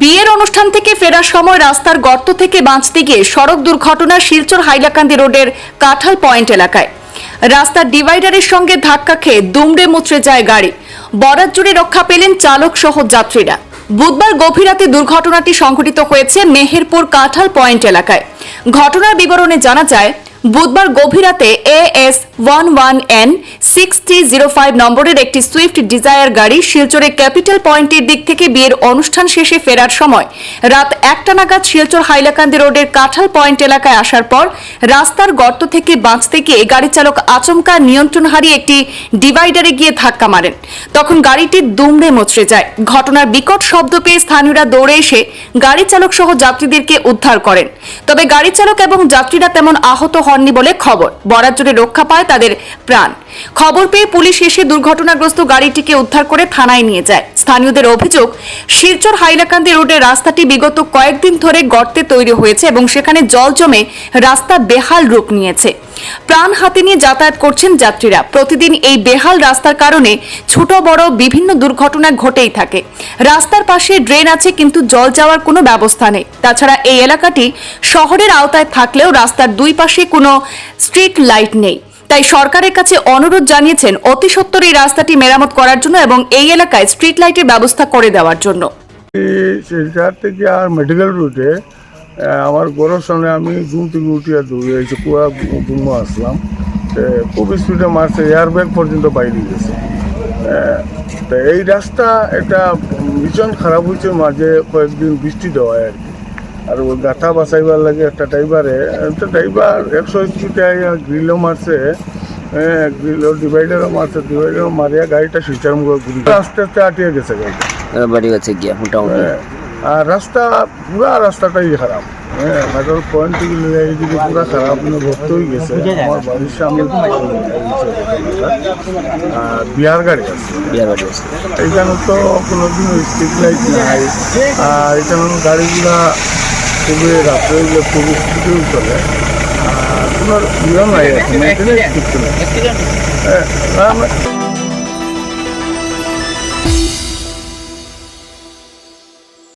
বিয়ের অনুষ্ঠান থেকে ফেরার সময় রাস্তার গর্ত থেকে বাঁচতে গিয়ে সড়ক দুর্ঘটনা শিলচর হাইলাকান্দি রোডের কাঁঠাল পয়েন্ট এলাকায়। রাস্তার ডিভাইডারের সঙ্গে ধাক্কা খেয়ে দুমড়ে মুচড়ে যায় গাড়ি। বরাত জুড়ে রক্ষা পেলেন চালক সহ যাত্রীরা। বুধবার গভীর রাতে দুর্ঘটনাটি সংঘটিত হয়েছে মেহেরপুর কাঁঠাল পয়েন্ট এলাকায়। ঘটনার বিবরণে জানা যায় বুধবার গভীর রাতে A S one one N six three zero five নম্বরের একটি সুইফট ডিজায়ার গাড়ি শিলচরের ক্যাপিটাল পয়েন্টের দিক থেকে বিয়ের অনুষ্ঠান শেষে ফেরার সময়। রাত একটা নাগাদ শিলচর হাইলাকান্দি রোডের কাঁঠাল পয়েন্ট এলাকায় আসার পর রাস্তার গর্ত থেকে বাঁচতে গিয়ে গাড়ি চালক আচমকা নিয়ন্ত্রণ হারিয়ে একটি ডিভাইডারে গিয়ে ধাক্কা মারেন। তখন গাড়িটি দুমড়ে মচড়ে যায়। ঘটনার বিকট শব্দ পেয়ে স্থানীয়রা দৌড়ে এসে গাড়ি চালক সহ যাত্রীদেরকে উদ্ধার করেন। তবে গাড়ি চালক এবং যাত্রীরা তেমন আহত হননি বলে খবর। বরাত জুড়ে রক্ষা পায় তাদের প্রাণ। খবর পেয়ে পুলিশ এসে দুর্ঘটনাগ্রস্ত গাড়িটিকে উদ্ধার করে থানায় নিয়ে যায়। স্থানীয়দের অভিযোগ, শিলচর হাইলাকান্দি রোডের রাস্তাটি বিগত কয়েকদিন ধরে গর্তে তৈরি হয়েছে এবং সেখানে জল জমে রাস্তা বেহাল রূপ নিয়েছে। প্রাণ হাতে নিয়ে যাতায়াত করছেন যাত্রীরা। প্রতিদিন এই বেহাল রাস্তার কারণে ছোট, বড় বিভিন্ন দুর্ঘটনা ঘটেই থাকে। রাস্তার পাশে ড্রেন আছে কিন্তু জল যাওয়ার কোনো ব্যবস্থা নেই। তাছাড়া এই এলাকাটি শহরের আওতায় থাকলেও রাস্তার দুই পাশে কোনো স্ট্রিট লাইট নেই। তাই সরকারের কাছে অনুরোধ জানিয়েছেন অতি সত্বর এই রাস্তাটি মেরামত করার জন্য এবং এই এলাকায় স্ট্রিট লাইটের ব্যবস্থা করে দেওয়ার জন্য। থেকে আর মেডিকেল রুটে আমার গরুর সঙ্গে আমি ঘুম থেকে উঠিয়া দৌড়ে এসে পুরা ঘুমো আসলাম। খুব স্পিডে মারছে এয়ার ব্যাগ পর্যন্ত বাইরে গেছে। তো এই রাস্তা একটা ভীষণ খারাপ হয়েছে, মাঝে কয়েকদিন বৃষ্টি দেওয়ায় আর কি। আর ওই গাথা বাঁচাইবার লাগে একটা ড্রাইভারে। একটা ড্রাইভার একশো স্পিডে গ্রিলও মারছে হ্যাঁ গ্রিলও ডিভাইডারও মারছে ডিভাইডারও মারিয়া গাড়িটা মুখে ঘুরি আস্তে আস্তে আটিয়ে গেছে গাড়িটা। বাড়ি হচ্ছে গিয়া মোটামুটি। আর রাস্তা পুরা রাস্তাটাই খারাপ। হ্যাঁ মেট্রোল পয়েন্ট থেকে নিয়ে এইদিকে পুরা খারাপ ভর্তি হয়ে গেছে। আমার বাড়ির সামনে আর বিহার গাড়ি আছে। বিয়ার বাড়ি আছে। এখানে তো কোনোদিন স্ট্রিট লাইট নাই। আর এখানে গাড়িগুলা খুবই রাত্রে হইলে খুব স্পিডেও চলে, আর তোমার ইয়ে নাই এখন মেনটেনেন্স ঠিক চলে। হ্যাঁ